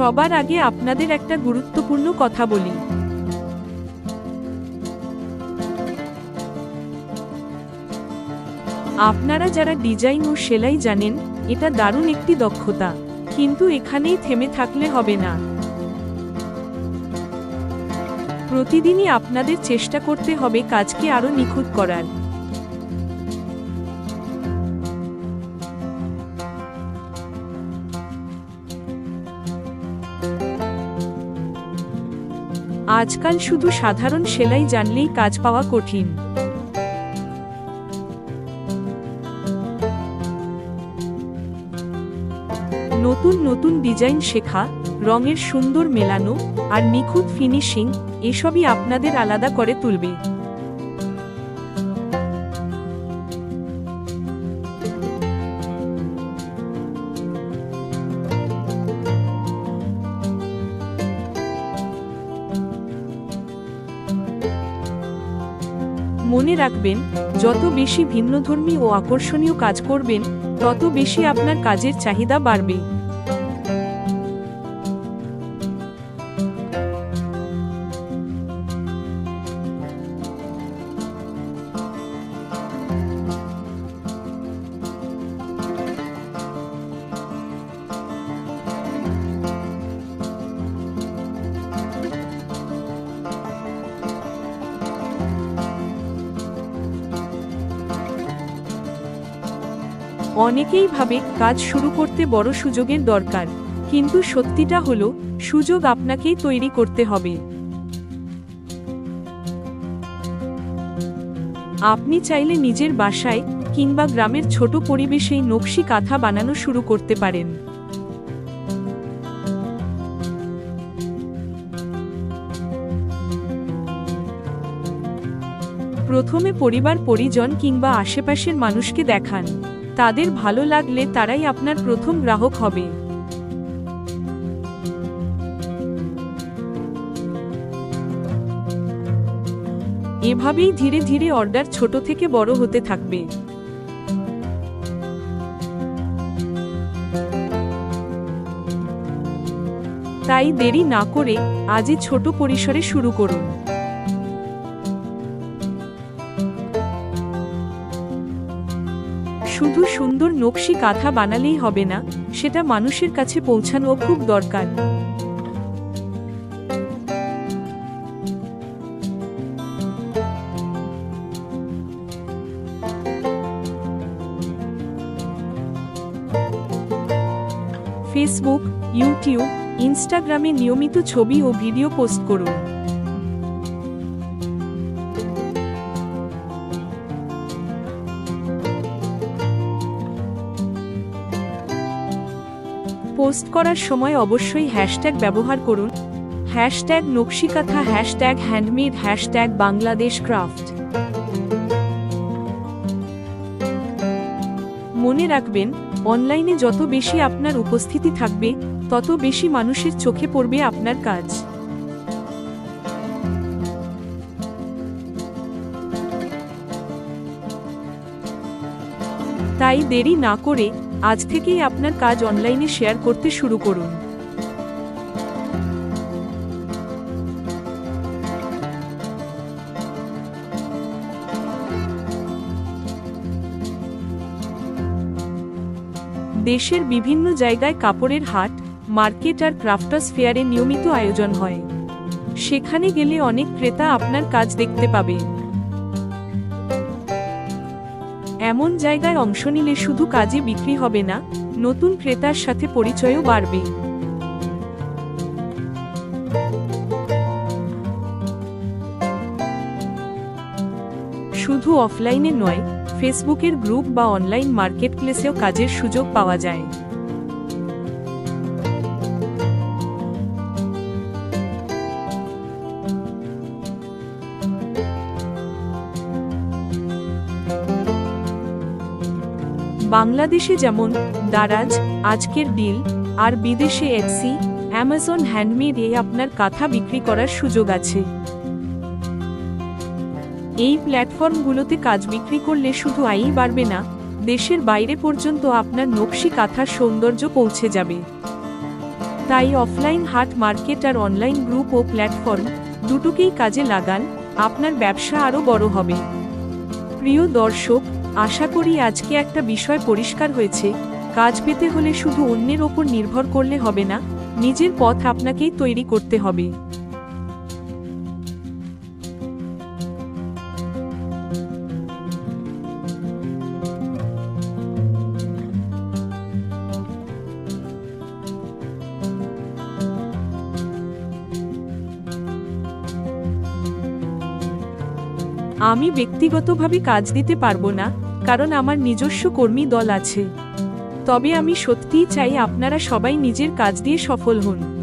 সবার আগে আপনাদের একটা গুরুত্বপূর্ণ কথা বলি। আপনারা যারা ডিজাইন ও সেলাই জানেন, এটা দারুণ একটি দক্ষতা, কিন্তু এখানেই থেমে থাকলে হবে না। প্রতিদিনই আপনাদের চেষ্টা করতে হবে কাজকে আরও নিখুঁত করার। আজকাল শুধু সাধারণ সেলাই জানলেই কাজ পাওয়া কঠিন। নতুন নতুন ডিজাইন শেখা, রঙের সুন্দর মেলানো আর নিখুঁত ফিনিশিং, এসবই আপনাদের আলাদা করে তুলবে। মনে রাখবেন, যত বেশি ভিন্নধর্মী ও আকর্ষণীয় কাজ করবেন, তত বেশি আপনার কাজের চাহিদা বাড়বে। অনেকেই ভাবে কাজ শুরু করতে বড় সুযোগের দরকার, কিন্তু সত্যিটা হলো, সুযোগ আপনাকেই তৈরি করতে হবে। আপনি চাইলে নিজের বাসায় কিংবা গ্রামের ছোট পরিবেশেই নকশি কাঁথা বানানো শুরু করতে পারেন। প্রথমে পরিবার, পরিজন কিংবা আশেপাশের মানুষকে দেখান। তাদের ভালো লাগলে তারাই আপনার প্রথম গ্রাহক হবে। এভাবেই ধীরে ধীরে অর্ডার ছোট থেকে বড় হতে থাকবে। তাই দেরি না করে আজই ছোট পরিসরে শুরু করুন। নকশি কাঁথা বানালেই হবে না, সেটা মানুষের কাছে পৌঁছানো খুব দরকার। ফেসবুক ইউটিউব ইনস্টাগ্রামে নিয়মিত ছবি ও ভিডিও পোস্ট করুন। পোস্ট করার সময় অবশ্যই হ্যাশট্যাগ ব্যবহার করুন। Hashtag nakshi kantha, hashtag handmade, hashtag Bangladesh craft. মনে রাখবেন, অনলাইনে যত বেশি আপনার উপস্থিতি থাকবে, তত বেশি মানুষের চোখে পড়বে আপনার কাজ। তাই দেরি না করে আজ থেকেই আপনার কাজ অনলাইনে শেয়ার করতে শুরু করুন। দেশের বিভিন্ন জায়গায় কাপড়ের হাট, মার্কেট আর ক্রাফটার্স ফেয়ারে নিয়মিত আয়োজন হয়। সেখানে গেলে অনেক ক্রেতা আপনার কাজ দেখতে পাবে এমন জায়গায় অংশ নিলে শুধু কাজে বিক্রি হবে না, নতুন ক্রেতার সাথে পরিচয়ও বাড়বে। শুধু অফলাইনে নয়, ফেসবুকের গ্রুপ বা অনলাইন মার্কেটপ্লেসেও কাজের সুযোগ পাওয়া যায়। বাংলাদেশে যেমন দারাজ, আজকের ডিল, আর বিদেশে এটসি অ্যামাজন হ্যান্ডমেড এ আপনার কাঁথা বিক্রি করার সুযোগ আছে। এই প্ল্যাটফর্মগুলোতে কাজ বিক্রি করলে শুধু আয়ই বাড়বে না, দেশের বাইরে পর্যন্ত আপনার নকশি কাঁথার সৌন্দর্য পৌঁছে যাবে। তাই অফলাইন হাট মার্কেট আর অনলাইন গ্রুপ ও প্ল্যাটফর্ম দুটোকেই কাজে লাগান, আপনার ব্যবসা আরও বড় হবে। প্রিয় দর্শক আশা করি আজকে একটা বিষয় পরিষ্কার হয়েছে। কাজ পেতে হলে শুধু অন্যের ওপর নির্ভর করলে হবে না, নিজের পথ আপনাকেই তৈরি করতে হবে। আমি ব্যক্তিগতভাবে কাজ দিতে পারব না, কারণ আমার নিজস্ব কর্মী দল আছে। তবে আমি সত্যিই চাই আপনারা সবাই নিজের কাজ দিয়ে সফল হন।